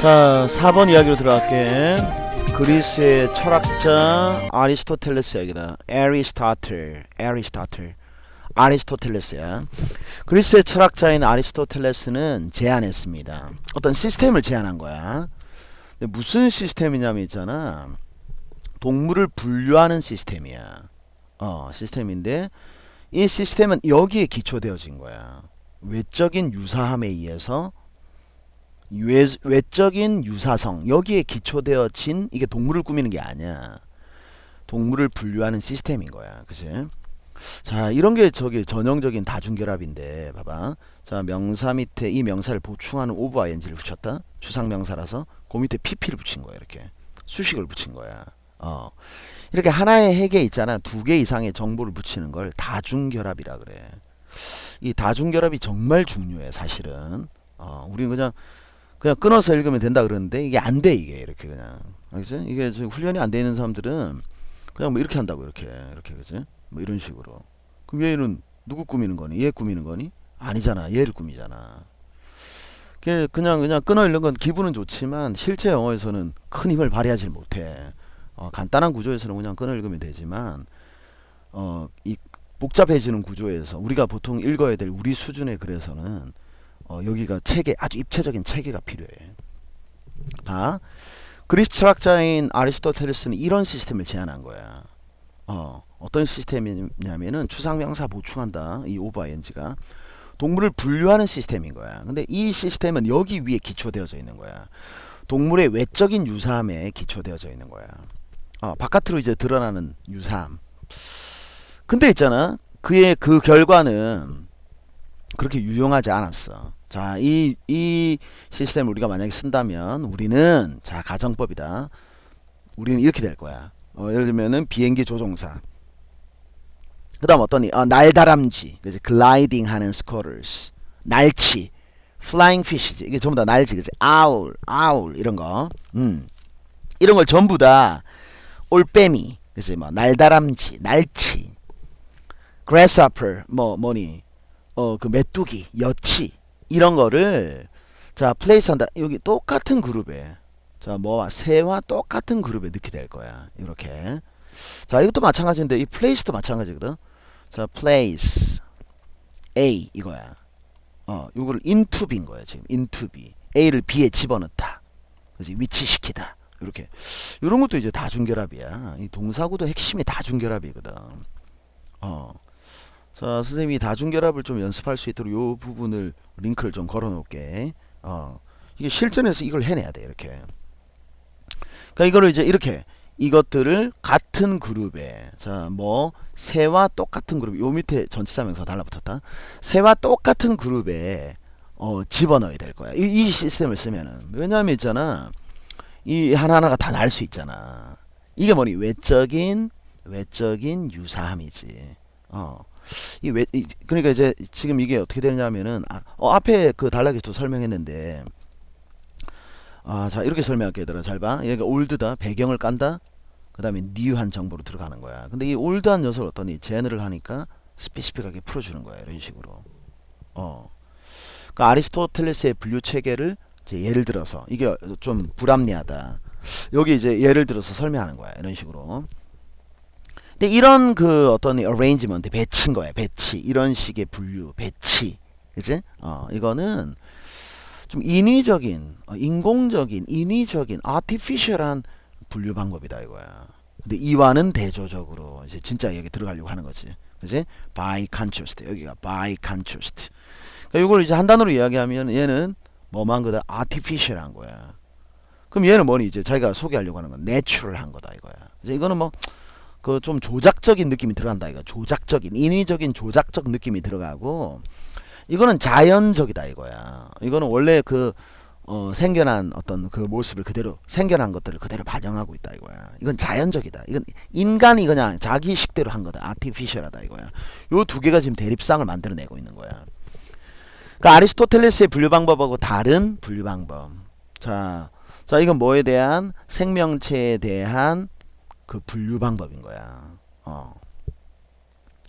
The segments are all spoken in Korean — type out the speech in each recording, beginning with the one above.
자, 4번 이야기로 들어갈게. 그리스의 철학자 아리스토텔레스 이야기다. 에리스타틀, 에리스타틀. 아리스토텔레스야. 그리스의 철학자인 아리스토텔레스는 제안했습니다. 어떤 시스템을 제안한 거야. 근데 무슨 시스템이냐면 있잖아. 동물을 분류하는 시스템이야. 어, 시스템인데 이 시스템은 여기에 기초되어진 거야. 외적인 유사함에 의해서 외, 외적인 유사성 여기에 기초되어진 이게 동물을 꾸미는 게 아니야. 동물을 분류하는 시스템인 거야. 그치? 자, 이런 게 저기 전형적인 다중결합인데 봐봐. 자, 명사 밑에 이 명사를 보충하는 오브 ing를 붙였다. 추상 명사라서 그 밑에 pp를 붙인 거야. 이렇게. 수식을 붙인 거야. 어. 이렇게 하나의 핵에 있잖아. 두 개 이상의 정보를 붙이는 걸 다중결합이라 그래. 이 다중결합이 정말 중요해, 사실은. 어, 우리는 그냥 그냥 끊어서 읽으면 된다 그러는데 이게 안 돼 이게 이렇게 그냥 알겠지? 이게 저 훈련이 안 돼 있는 사람들은 그냥 뭐 이렇게 한다고 이렇게 이렇게 그지? 뭐 이런 식으로 그럼 얘는 누구 꾸미는 거니? 얘 꾸미는 거니? 아니잖아 얘를 꾸미잖아 그냥 그냥 끊어 읽는 건 기분은 좋지만 실제 영어에서는 큰 힘을 발휘하지 못해 어, 간단한 구조에서는 그냥 끊어 읽으면 되지만 어, 이 복잡해지는 구조에서 우리가 보통 읽어야 될 우리 수준의 글에서는 어, 여기가 체계 아주 입체적인 체계가 필요해. 봐. 그리스 철학자인 아리스토텔레스는 이런 시스템을 제안한 거야. 어, 어떤 시스템이냐면은 추상명사 보충한다. 이 오버 ing가 동물을 분류하는 시스템인 거야. 근데 이 시스템은 여기 위에 기초되어져 있는 거야. 동물의 외적인 유사함에 기초되어져 있는 거야. 어, 바깥으로 이제 드러나는 유사함. 근데 있잖아. 그의 그 결과는 그렇게 유용하지 않았어. 자, 이, 이 시스템을 우리가 만약에 쓴다면 우리는 자, 가정법이다. 우리는 이렇게 될 거야. 어, 예를 들면은 비행기 조종사. 그 다음 어떠니? 어, 날다람쥐. 그지? 글라이딩 하는 스쿼럴스. 날치. 플라잉 피쉬지. 이게 전부 다 날지. 그지? 아울, 아울. 이런 거. 음. 이런 걸 전부 다 올빼미. 그지? 뭐, 날다람쥐, 날치. grasshopper. 뭐, 뭐니? 어, 그 메뚜기, 여치. 이런 거를 자 플레이스 한다 여기 똑같은 그룹에. 자 뭐와 새와 똑같은 그룹에 넣게 될 거야. 이렇게. 자 이것도 마찬가지인데 이 플레이스도 마찬가지거든. 자 플레이스 A 이거야. 어 요거를 into B인 거야 지금. into B A를 B에 집어넣다. 그지? 위치시키다. 이렇게. 이런 것도 이제 다중결합이야. 이 동사구도 핵심이 다중결합이거든. 어 자, 선생님이 다중결합을 좀 연습할 수 있도록 요 부분을 링크를 좀 걸어 놓을게. 어. 이게 실전에서 이걸 해내야 돼. 이렇게. 그러니까 이거를 이제 이렇게 이것들을 같은 그룹에 자, 뭐 새와 똑같은 그룹 요 밑에 전치사 명사 달라붙었다. 새와 똑같은 그룹에 어, 집어넣어야 될 거야. 이, 이 시스템을 쓰면은 왜냐하면 있잖아. 이 하나하나가 다 날 수 있잖아. 이게 뭐니? 외적인 외적인 유사함이지. 어. 이 왜, 이, 그러니까 이제 지금 이게 어떻게 되냐면은 아, 어, 앞에 그 단락에서 설명했는데 아, 자 이렇게 설명할게 얘들아 잘 봐. 얘가 올드다 배경을 깐다. 그 다음에 뉴한 정보로 들어가는 거야. 근데 이 올드한 녀석을 어떠니 제너를 하니까 스페시픽하게 풀어주는 거야 이런 식으로. 어. 그 아리스토텔레스의 분류 체계를 이제 예를 들어서 이게 좀 불합리하다. 여기 이제 예를 들어서 설명하는 거야 이런 식으로. 근데 이런 그 어떤 arrangement 배치인 거야 배치. 이런 식의 분류 배치. 그지? 어 이거는 좀 인위적인 어, 인공적인 인위적인 artificial한 분류 방법이다 이거야. 근데 이와는 대조적으로 이제 진짜 여기 들어가려고 하는 거지. 그지? By contrast. 여기가 by contrast. 그러니까 이걸 이제 한 단어로 이야기하면 얘는 뭐만 거다 artificial한 거야. 그럼 얘는 뭐니? 이제 자기가 소개하려고 하는 건 natural한 거다 이거야. 이제 이거는 뭐 그 좀 조작적인 느낌이 들어간다 이거. 조작적인 인위적인 조작적 느낌이 들어가고 이거는 자연적이다 이거야. 이거는 원래 그 어, 생겨난 어떤 그 모습을 그대로 생겨난 것들을 그대로 반영하고 있다 이거야. 이건 자연적이다. 이건 인간이 그냥 자기 식대로 한 거다. 아티피셜하다 이거야. 요 두 개가 지금 대립상을 만들어내고 있는 거야. 그러니까 아리스토텔레스의 분류 방법하고 다른 분류 방법. 자, 자 이건 뭐에 대한? 생명체에 대한 그 분류 방법인 거야. 어.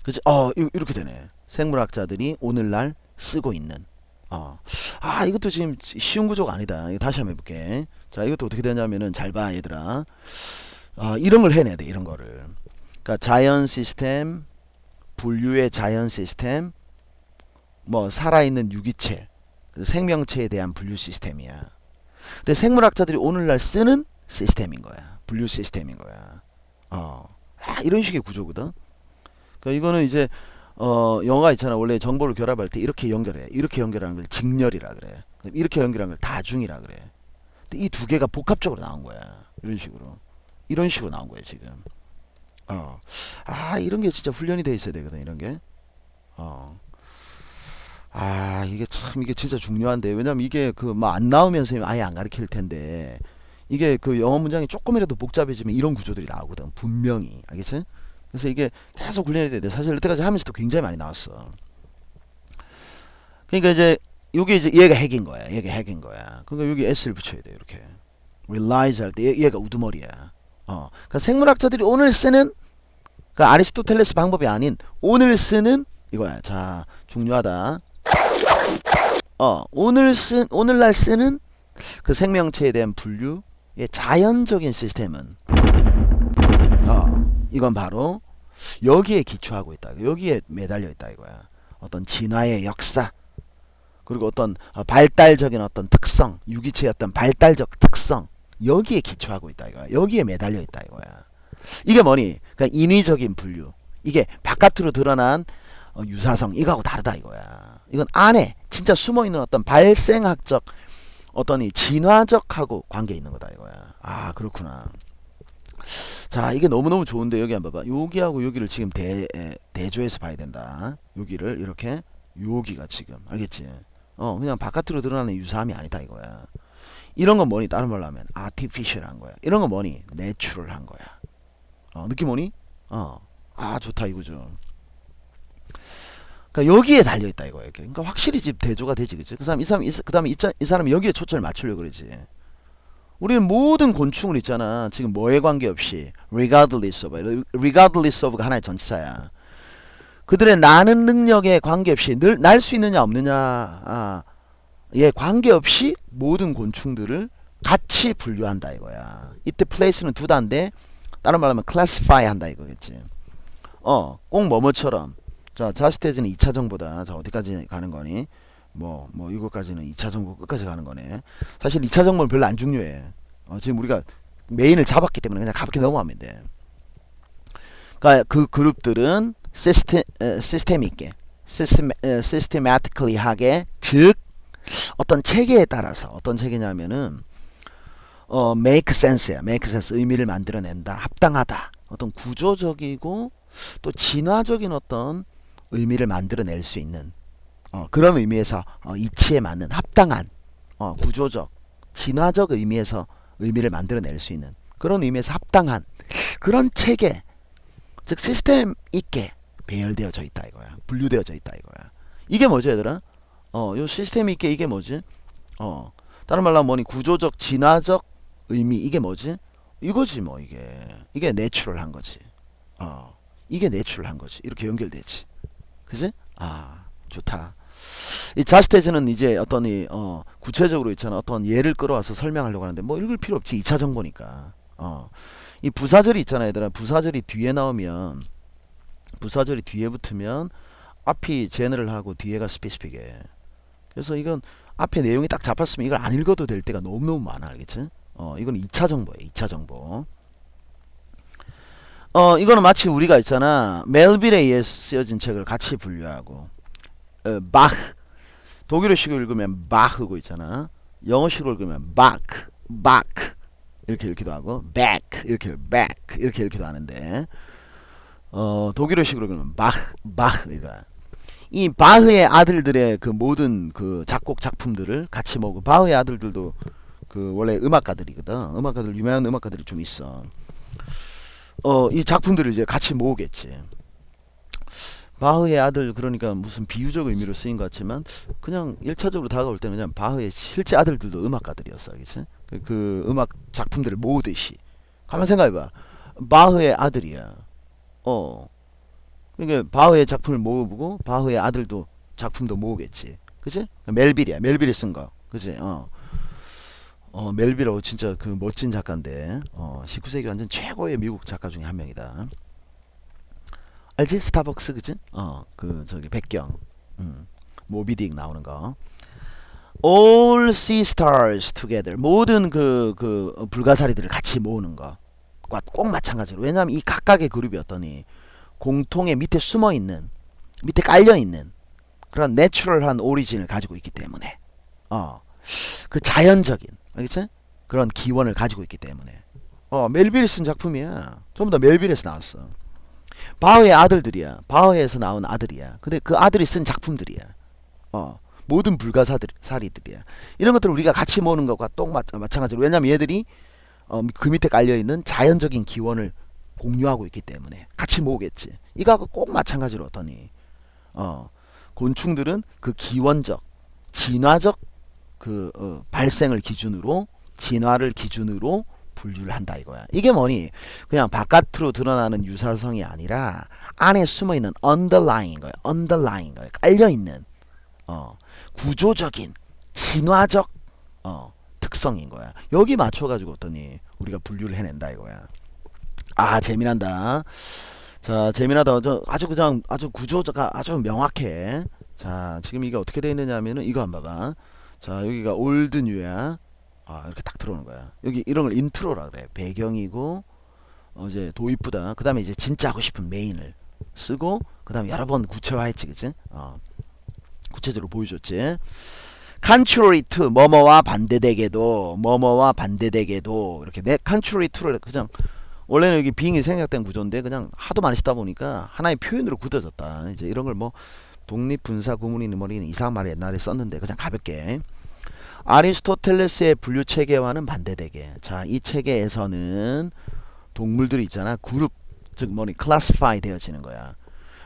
그치? 어, 이- 이렇게 되네. 생물학자들이 오늘날 쓰고 있는 어. 아, 이것도 지금 쉬운 구조가 아니다. 다시 한번 해볼게. 자, 이것도 어떻게 되냐면은 잘 봐, 얘들아. 아, 이런 걸 해내야 돼, 이런 거를. 그러니까 자연 시스템, 분류의 자연 시스템, 뭐 살아있는 유기체, 그 생명체에 대한 분류 시스템이야. 근데 생물학자들이 오늘날 쓰는 시스템인 거야. 분류 시스템인 거야. 어. 아, 이런 식의 구조거든. 그러니까 이거는 이제 어, 영어가 있잖아. 원래 정보를 결합할 때 이렇게 연결해. 이렇게 연결하는 걸 직렬이라 그래. 이렇게 연결하는 걸 다중이라 그래. 이 두 개가 복합적으로 나온 거야. 이런 식으로. 이런 식으로 나온 거야, 지금. 어. 아, 이런 게 진짜 훈련이 돼 있어야 되거든, 이런 게. 어. 아, 이게 참, 이게 진짜 중요한데. 왜냐면 이게 그, 뭐, 안 나오면 선생님 아예 안 가르칠 텐데. 이게 그 영어 문장이 조금이라도 복잡해지면 이런 구조들이 나오거든. 분명히. 알겠지? 그래서 이게 계속 훈련이 돼야 돼. 사실 여태까지 하면서도 굉장히 많이 나왔어. 그러니까 이제 요게 이제 얘가 핵인 거야. 얘가 핵인 거야. 그러니까 여기 s를 붙여야 돼. 이렇게. realize 할때 얘, 가 우두머리야. 어. 그러니까 생물학자들이 오늘 쓰는 그 아리스토텔레스 방법이 아닌 오늘 쓰는 이거야. 자, 중요하다. 어, 오늘 쓴 오늘날 쓰는 그 생명체에 대한 분류의 자연적인 시스템은 어, 이건 바로 여기에 기초하고 있다. 여기에 매달려 있다 이거야. 어떤 진화의 역사 그리고 어떤 어, 발달적인 어떤 특성, 유기체의 어떤 발달적 특성 여기에 기초하고 있다 이거야. 여기에 매달려 있다 이거야. 이게 뭐니? 그러니까 인위적인 분류. 이게 바깥으로 드러난 어, 유사성 이거하고 다르다 이거야. 이건 안에 진짜 숨어 있는 어떤 발생학적 어떤 이 진화적하고 관계 있는 거다 이거야. 아 그렇구나. 자 이게 너무너무 좋은데 여기 한번 봐봐. 여기하고 여기를 지금 대, 에, 대조해서 봐야 된다. 여기를 이렇게 여기가 지금. 알겠지? 어 그냥 바깥으로 드러나는 유사함이 아니다 이거야. 이런 건 뭐니? 다른 말로 하면 artificial한 거야. 이런 건 뭐니? 내추럴한 거야. 어 느낌 오니? 어 아 좋다 이거죠 그러니까 여기에 달려 있다 이렇게. 그러니까 확실히 집 대조가 되지 그치 그 사람 이 사람 이, 사- 그다음에 이, 자- 이 사람이 여기에 초점을 맞추려고 그러지 우리는 모든 곤충을 있잖아. 지금 뭐에 관계없이 regardless of regardless of가 하나의 전치사야. 그들의 나는 능력에 관계없이 늘 날 수 있느냐 없느냐 아, 예 관계없이 모든 곤충들을 같이 분류한다 이거야. 이때 place는 두 단데 다른 말로 하면 classify 한다 이거겠지. 어, 꼭 뭐뭐처럼 자, 자스테이지는 2차 정보다. 자, 어디까지 가는 거니? 뭐, 뭐, 이거까지는 2차 정보 끝까지 가는 거네. 사실 2차 정보는 별로 안 중요해. 어, 지금 우리가 메인을 잡았기 때문에 그냥 가볍게 넘어가면 돼. 그러니까 그 그룹들은 시스템, 에, 시스템 있게, 시스템, 에, 시스테마티컬리 하게, 즉, 어떤 체계에 따라서, 어떤 체계냐면은, 어, make sense야. make sense. 의미를 만들어낸다. 합당하다. 어떤 구조적이고, 또 진화적인 어떤 의미를 만들어낼 수 있는, 어, 그런 의미에서 어, 이치에 맞는 합당한 어, 구조적 진화적 의미에서 의미를 만들어낼 수 있는 그런 의미에서 합당한 그런 체계 즉 시스템 있게 배열되어져 있다 이거야. 분류되어져 있다 이거야. 이게 뭐죠 얘들아? 어요 시스템 있게 이게 뭐지? 어 다른 말로 뭐니? 구조적 진화적 의미. 이게 뭐지? 이거지 뭐 이게. 이게 내추럴한 거지. 어 이게 내추럴한 거지. 이렇게 연결되지 그지? 아 좋다. 이 자스테이지는 이제 어떤 이 어, 구체적으로 있잖아. 어떤 예를 끌어와서 설명하려고 하는데 뭐 읽을 필요 없지. 2차 정보니까. 어. 이 부사절이 있잖아 얘들아. 부사절이 뒤에 나오면 부사절이 뒤에 붙으면 앞이 제너럴하고 뒤에가 스페시픽해. 그래서 이건 앞에 내용이 딱 잡혔으면 이걸 안 읽어도 될 때가 너무너무 많아. 알겠지? 어 이건 2차 정보예요 2차 정보 어 이거는 마치 우리가 있잖아. 멜빌에 의해 쓰여진 책을 같이 분류하고 어, 바흐 독일어식으로 읽으면 바흐고 있잖아. 영어식으로 읽으면 바크 바크 이렇게 읽기도 하고 back 이렇게 back 이렇게 읽기도 하는데 어 독일어식으로 읽으면 바흐 바흐 이거 이 바흐의 아들들의 그 모든 그 작곡 작품들을 같이 모으고 바흐의 아들들도 그 원래 음악가들이거든. 음악가들 유명한 음악가들이 좀 있어 어 이 작품들을 이제 같이 모으겠지 바흐의 아들 그러니까 무슨 비유적 의미로 쓰인 것 같지만 그냥 1차적으로 다가올 때는 그냥 바흐의 실제 아들들도 음악가들이었어 알겠지? 그, 그 음악 작품들을 모으듯이 가만 생각해봐 바흐의 아들이야 어 그러니까 바흐의 작품을 모으고 바흐의 아들도 작품도 모으겠지 그지? 멜빌이야. 멜빌이 쓴 거. 그지? 어. 어, 멜빌하고 진짜 그 멋진 작가인데, 어, 19세기 완전 최고의 미국 작가 중에 한 명이다. 알지? 스타벅스, 그지? 어, 그, 저기, 백경. 음, 모비딕 나오는 거. All sea stars together. 모든 그, 그, 어, 불가사리들을 같이 모으는 거. 과꼭 마찬가지로. 왜냐하면 이 각각의 그룹이 어떠니, 공통의 밑에 숨어 있는, 밑에 깔려 있는, 그런 내추럴한 오리진을 가지고 있기 때문에. 어, 그 자연적인, 알겠지? 그런 기원을 가지고 있기 때문에. 어, 멜빌이 쓴 작품이야. 전부 다 멜빌에서 나왔어. 바흐의 아들들이야. 바흐에서 나온 아들이야. 근데 그 아들이 쓴 작품들이야. 어, 모든 불가사리들이야. 이런 것들을 우리가 같이 모으는 것과 똑 마, 마찬가지로. 왜냐면 얘들이 어, 그 밑에 깔려 있는 자연적인 기원을 공유하고 있기 때문에 같이 모으겠지. 이거하고 꼭 마찬가지로 어떠니? 어, 곤충들은 그 기원적, 진화적 그 어, 발생을 기준으로 진화를 기준으로 분류를 한다 이거야. 이게 뭐니? 그냥 바깥으로 드러나는 유사성이 아니라 안에 숨어 있는 underlying 거야. underlying 거야. 깔려 있는 어, 구조적인 진화적 어, 특성인 거야. 여기 맞춰 가지고 어떠니 우리가 분류를 해낸다 이거야. 아 재미난다. 자 재미나다. 저 아주 그냥 아주 구조가 아주 명확해. 자 지금 이게 어떻게 되어 있느냐면은 이거 한번 봐봐. 자 여기가 올드 뉴야. 아 이렇게 딱 들어오는 거야. 여기 이런 걸 인트로라 그래. 배경이고 어, 이제 도입부다. 그 다음에 이제 진짜 하고 싶은 메인을 쓰고 그 다음에 여러 번 구체화했지, 그치? 어, 구체적으로 보여줬지. contrary to 뭐뭐와 반대되게도 뭐뭐와 반대되게도 이렇게 내 contrary to를 그냥 원래는 여기 빙이 생략된 구조인데 그냥 하도 많이 쓰다 보니까 하나의 표현으로 굳어졌다. 이제 이런 걸뭐 독립 분사 구문이니 뭐니 이상한 말 옛날에 썼는데 그냥 가볍게. 아리스토텔레스의 분류 체계와는 반대되게. 자 이 체계에서는 동물들이 있잖아. 그룹 즉 뭐니 classify 되어지는 거야.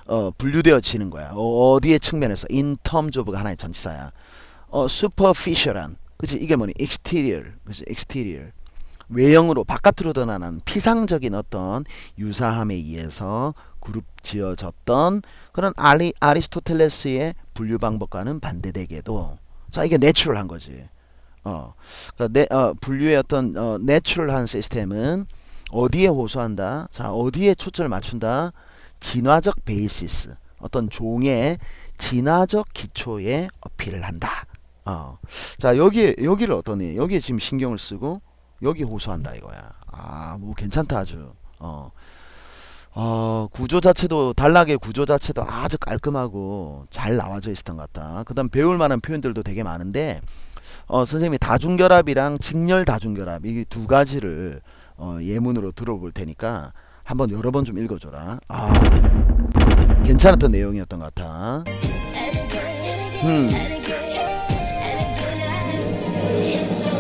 어 분류되어지는 거야. 어, 어디의 측면에서? in terms of가 하나의 전치사야. 어 superficial한. 그치? 이게 뭐니? exterior. 그치? exterior. 외형으로 바깥으로 드러나는 피상적인 어떤 유사함에 의해서 그룹 지어졌던 그런 아리, 아리스토텔레스의 분류 방법과는 반대되게도 자 이게 내추럴한 거지 어, 그러니까 내, 어 분류의 어떤 어, 내추럴한 시스템은 어디에 호소한다 자 어디에 초점을 맞춘다 진화적 베이시스 어떤 종의 진화적 기초에 어필을 한다 어. 자 여기 여기를 어떠니 여기에 지금 신경을 쓰고 여기 호소한다 이거야. 아, 뭐 괜찮다 아주. 어. 어, 구조 자체도 단락의 구조 자체도 아주 깔끔하고 잘 나와져 있었던 것 같다. 그다음 배울 만한 표현들도 되게 많은데 어, 선생님이 다중결합이랑 직렬 다중결합 이 두 가지를 어, 예문으로 들어볼 테니까 한번 여러 번 좀 읽어줘라. 아, 괜찮았던 내용이었던 것 같아. 음.